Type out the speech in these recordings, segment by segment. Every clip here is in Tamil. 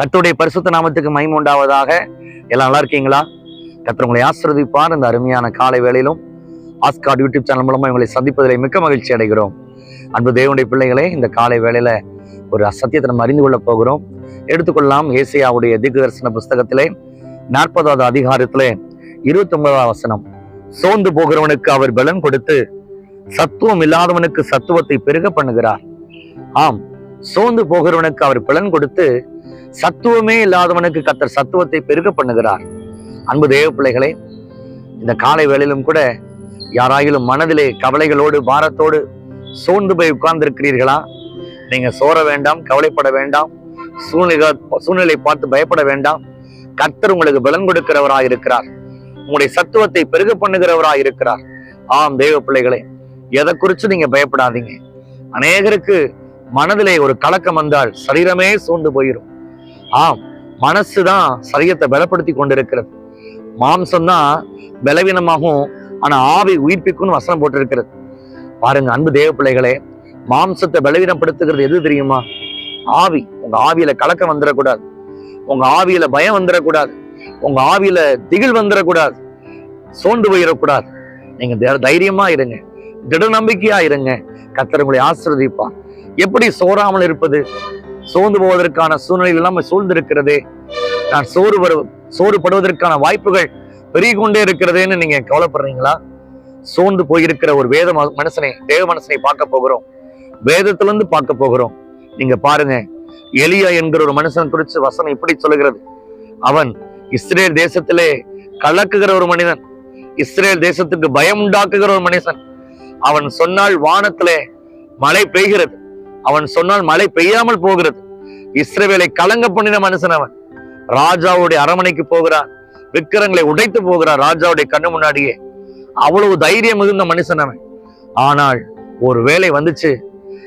கத்துடைய பரிசுத்த நாமத்துக்கு மைம் உண்டாவதாக. எல்லாம் நல்லா இருக்கீங்களா? கர்த்தர் உங்களை இந்த அருமையான காலை வேளையிலும் ஆஸ்கார்ட் யூடியூப் சேனல் மூலமா உங்களை சந்திப்பதில் மிக்க மகிழ்ச்சி அடைகிறோம். அன்பு தேவனுடைய பிள்ளைகளே இந்த காலை வேளையில ஒரு அசத்தியத்தை நம்ம அறிந்து கொள்ள போகிறோம். எடுத்துக்கொள்ளலாம் ஏசியாவுடைய திக்கு தரிசன புஸ்தகத்திலே நாற்பதாவது அதிகாரத்திலே இருபத்தி ஒன்பதாவது வசனம். சோர்ந்து போகிறவனுக்கு அவர் பலன் கொடுத்து சத்துவம் இல்லாதவனுக்கு சத்துவத்தை பெருக பண்ணுகிறார். ஆம் சோர்ந்து போகிறவனுக்கு அவர் பலன் கொடுத்து சத்துவமே இல்லாதவனுக்கு கத்தர் சத்துவத்தை பெருக பண்ணுகிறார். அன்பு தேவ பிள்ளைகளே இந்த காலை வேளையிலும் கூட யாராயிலும் மனதிலே கவலைகளோடு பாரத்தோடு சோர்ந்து போய் உட்கார்ந்திருக்கிறீர்களா? நீங்க சோர வேண்டாம் கவலைப்பட வேண்டாம் சூழ்நிலை சூழ்நிலை பார்த்து பயப்பட வேண்டாம். கர்த்தர் உங்களுக்கு பலன் கொடுக்கிறவராக இருக்கிறார். உங்களுடைய சத்துவத்தை பெருக பண்ணுகிறவராய் இருக்கிறார். ஆம் தேவ பிள்ளைகளே எதை குறித்து நீங்க பயப்படாதீங்க. அநேகருக்கு மனதிலே ஒரு கலக்கம் வந்தால் சரீரமே சூழ்ந்து போயிடும் ஆம் மனசு தான் சரீரத்தை பலப்படுத்தி கொண்டிருக்கிறது. மாம்சம் தான் பலவீனமாகும் ஆனா ஆவி உயிர்ப்பிக்கும்னு வசனம் போட்டிருக்கிறது. பாருங்க அன்பு தேவ பிள்ளைகளே மாம்சத்தை பலவீனப்படுத்துகிறது எது தெரியுமா? ஆவி. உங்க ஆவியில கலக்கம் வந்துடக்கூடாது உங்க ஆவியில பயம் வந்துடக்கூடாது உங்க ஆவியில திகில் வந்துடக்கூடாது சோர்ந்து போயிடக்கூடாது நீங்க தைரியமா இருங்க. திட நம்பிக்கையா இருங்க. கத்தர் உங்களை ஆசிர்வதிப்பார். எப்படி சோறாமல் இருப்பது? சோர்ந்து போவதற்கான சூழ்நிலை நம்ம சூழ்ந்திருக்கிறது. நான் சோறு வரு சோறுபடுவதற்கான வாய்ப்புகள் பெருகி கொண்டே இருக்கிறதேன்னு நீங்க கவலைப்படுறீங்களா? சோர்ந்து போயிருக்கிற ஒரு வேத ம- மனுஷனை தேவ மனுஷனை பார்க்க போகிறோம். வேதத்திலிருந்து பார்க்க போகிறோம். நீங்க பாருங்க. எலியா என்கிற ஒரு மனுஷன் குறித்து வசனம் இப்படி சொல்லுகிறது. அவன் இஸ்ரேல் தேசத்திலே கலக்குகிற ஒரு மனிதன். இஸ்ரேல் தேசத்துக்கு பயம் உண்டாக்குகிற ஒரு மனுஷன் அவன் சொன்னால் வானத்திலே மழை பெய்கிறது. அவன் சொன்னால் மழை பெய்யாமல் போகிறது. இஸ்ரேவேலை கலங்க பண்ணின மனுஷன் அவன். ராஜாவுடைய அரமனைக்கு போகிறான். விக்கிரங்களை உடைத்து போகிறான் ராஜாவுடைய கண்ணு முன்னாடியே. அவ்வளவு தைரியம் மிகுந்த மனுஷன் அவன். ஆனால் ஒரு வேலை வந்துச்சு.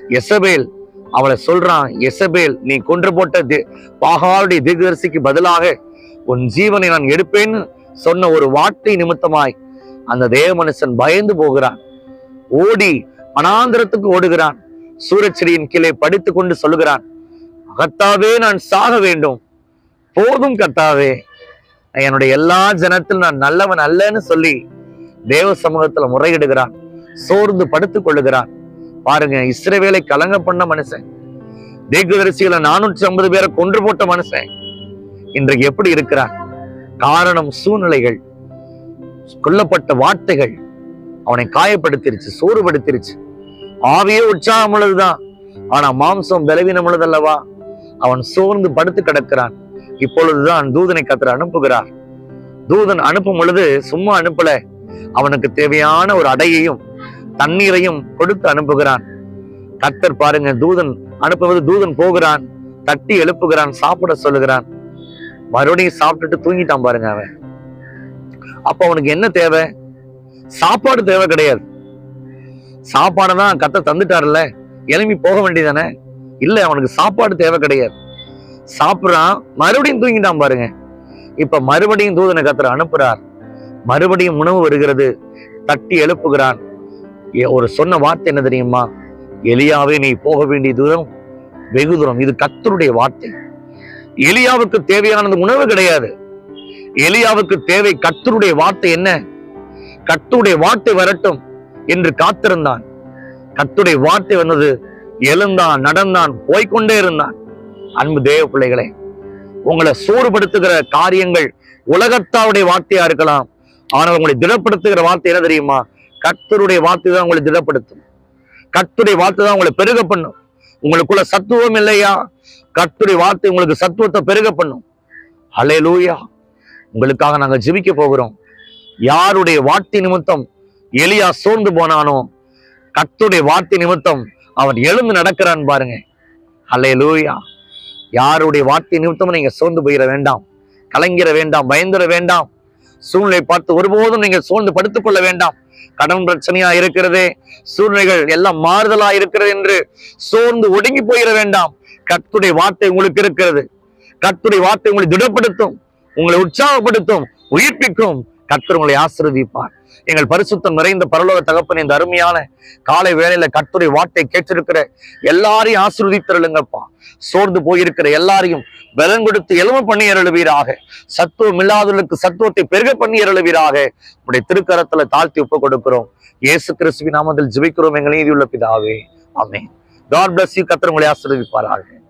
எசபேல் அவளை சொல்றான் எசபேல் நீ கொன்று போட்ட தி- பாகாலுடைய தீர்க்கதரிசிக்கு பதிலாக உன் ஜீவனை நான் எடுப்பேன்னு சொன்ன ஒரு வார்த்தை நிமித்தமாய் அந்த தேவ மனுஷன் பயந்து போகிறான். ஓடி மனாந்திரத்துக்கு ஓடுகிறான். சூரச்செடியின் கீழே படித்துக் கொண்டு சொல்லுகிறான் கத்தாவே நான் சாக வேண்டும். போதும் கத்தாவே என்னுடைய எல்லா ஜனத்தில் நான் நல்லவன் அல்லன்னு சொல்லி தேவ சமூகத்துல முறையிடுகிறான் சோர்ந்து படுத்துக் கொள்ளுகிறான். பாருங்க இஸ்ரவேலை கலங்க பண்ண மனுஷன். தீர்க்கதரிசிகளை நானூற்றி ஐம்பது பேரை கொன்று போட்ட மனுஷன். இன்றைக்கு எப்படி இருக்கிறான்? காரணம் சூழ்நிலைகள் கொல்லப்பட்ட வார்த்தைகள். அவனை காயப்படுத்திருச்சு சோறுபடுத்திருச்சு ஆவியே உற்சாகம் உள்ளதுதான். ஆனா மாம்சம் பலவீனம் உள்ளதல்லவா? அவன் சோர்ந்து படுத்து கிடக்கிறான். இப்பொழுதுதான் தூதனை கத்திர அனுப்புகிறார். தூதன் அனுப்பும் பொழுது சும்மா அனுப்பல. அவனுக்கு தேவையான ஒரு அடையையும் தண்ணீரையும் கொடுத்து அனுப்புகிறான். கத்தர் பாருங்க தூதன் அனுப்புவது தூதன் போகிறான் தட்டி எழுப்புகிறான் சாப்பிட சொல்லுகிறான். மறுபடியும் சாப்பிட்டுட்டு தூங்கிட்டான் பாருங்க அவன். அப்ப அவனுக்கு என்ன தேவை? சாப்பாடு தேவை கிடையாது. சாப்பாடை தான் கத்த தந்துட்டார்ல எழும்பி போக வேண்டியதானே இல்ல அவனுக்கு சாப்பாடு தேவை கிடையாது. சாப்பிடுறான் மறுபடியும் தூங்கிட்டான் பாருங்க. இப்ப மறுபடியும் தூதனை கத்தர் அனுப்புறார். மறுபடியும் உணவு வருகிறது. தட்டி எழுப்புகிறான். ஏ- ஒரு சொன்ன வார்த்தை என்ன தெரியுமா? எலியாவே நீ போக வேண்டிய தூரம் வெகு தூரம். இது கத்தருடைய வார்த்தை. எலியாவுக்கு தேவையானது உணவு கிடையாது. எலியாவுக்கு தேவை கத்தருடைய வார்த்தை என்ன? கத்தருடைய வார்த்தை வரட்டும். என்று காத்திருந்தான். கத்துடைய வார்த்தை வந்தது எழுந்தான் நடந்தான் போய்க்கொண்டே இருந்தான். அன்பு தேவ பிள்ளைகளே உங்களை சோறுபடுத்துகிற காரியங்கள் உலகத்தாவுடைய வார்த்தையா இருக்கலாம் ஆனால் உங்களை திடப்படுத்துகிற வார்த்தை என்ன தெரியுமா? கர்த்தருடைய வார்த்தை தான் உங்களை திடப்படுத்தும். கத்துடைய வார்த்தை தான் உங்களை பெருக பண்ணும். உங்களுக்குள்ள சத்துவம் இல்லையா? கத்துடைய வார்த்தை உங்களுக்கு சத்துவத்தை பெருக பண்ணும். ஹலே லூயா உங்களுக்காக நாங்க ஜிபிக்க போகிறோம். யாருடைய வார்த்தை நிமித்தம் எலியா சோர்ந்து போனானோ? கத்துடைய வார்த்தை நிமித்தம் அவன் எழுந்து நடக்கிறான் பாருங்க. ஹலே லூயா யாருடைய வார்த்தை நிமித்தம் நீங்க சோர்ந்து போயிட வேண்டாம். கலங்கிட வேண்டாம் பயந்துட வேண்டாம். சூழ்நிலை பார்த்து ஒருபோதும் நீங்கள் சோர்ந்து படுத்துக் கொள்ள வேண்டாம். கடன் பிரச்சனையா இருக்கிறதே சூழ்நிலைகள் எல்லாம் மாறுதலா இருக்கிறது என்று சோர்ந்து ஒடுங்கி போயிட வேண்டாம். கத்துடைய வார்த்தை உங்களுக்கு இருக்கிறது. கத்துடைய வார்த்தை உங்களை திடப்படுத்தும் உங்களை உற்சாகப்படுத்தும் உயிர்ப்பிக்கும் கர்த்தர் உங்களை ஆசீர்வதிப்பார். எங்கள் பரிசுத்தம் நிறைந்த பரலோக தகப்பன் இந்த அருமையான காலை வேளையில கர்த்தருடைய வார்த்தை கேட்டிருக்கிற எல்லாரையும் ஆசீர்வதித்தருளுங்கப்பா. சோர்ந்து போயிருக்கிற எல்லாரையும் பலன் கொடுத்து எலும்பு பண்ணி அருளுவீராக. சத்துவம் இல்லாதவர்களுக்கு சத்துவத்தை பெருக பண்ணி அருளுவீராக. உடைய திருக்கரத்துல தாழ்த்தி ஒப்பு கொடுக்கிறோம். இயேசு கிறிஸ்துவின் நாமத்தில் ஜிபிக்கிறோம் எங்கள் நீதியுள்ள பிதாவே. ஆமென். காட் பிளஸ் யூ கத்திரங்களை உங்களை